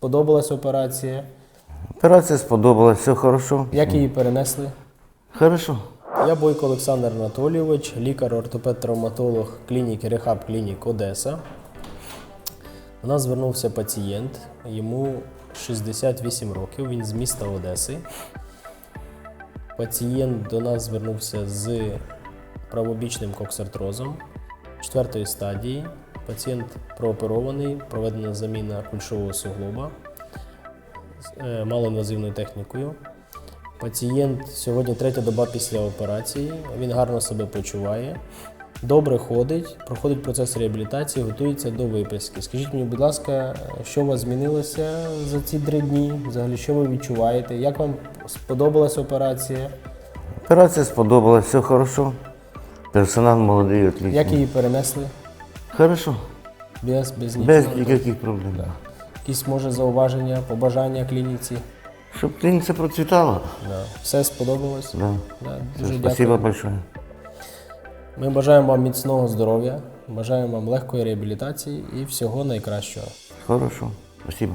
Подобалась операція? Операція сподобалась, все хорошо. Як її перенесли? Хорошо. Я Бойко Олександр Анатолійович, лікар-ортопед-травматолог клініки Рехаб Клінік Одеса. До нас звернувся пацієнт, йому 68 років, він з міста Одеси. Пацієнт до нас звернувся з правобічним коксартрозом четвертої стадії. Пацієнт прооперований, проведена заміна кульшового суглоба е, малоінвазивною технікою. Пацієнт сьогодні третя доба після операції. Він гарно себе почуває, добре ходить, проходить процес реабілітації, готується до виписки. Скажіть мені, будь ласка, що у вас змінилося за ці три дні? Взагалі, що ви відчуваєте? Як вам сподобалась операція? Операція сподобалась, все хорошо. Персонал молодий, отлично. Як її перенесли? Хорошо. Без, без нічого? Без ніяких проблем. Якісь може зауваження, побажання клініці? Щоб клініка процвітала. Да. Все сподобалось? Да. Да, дуже Спасибо дякую. большое. Ми бажаємо вам міцного здоров'я, бажаємо вам легкої реабілітації і всього найкращого. Хорошо. Спасибо.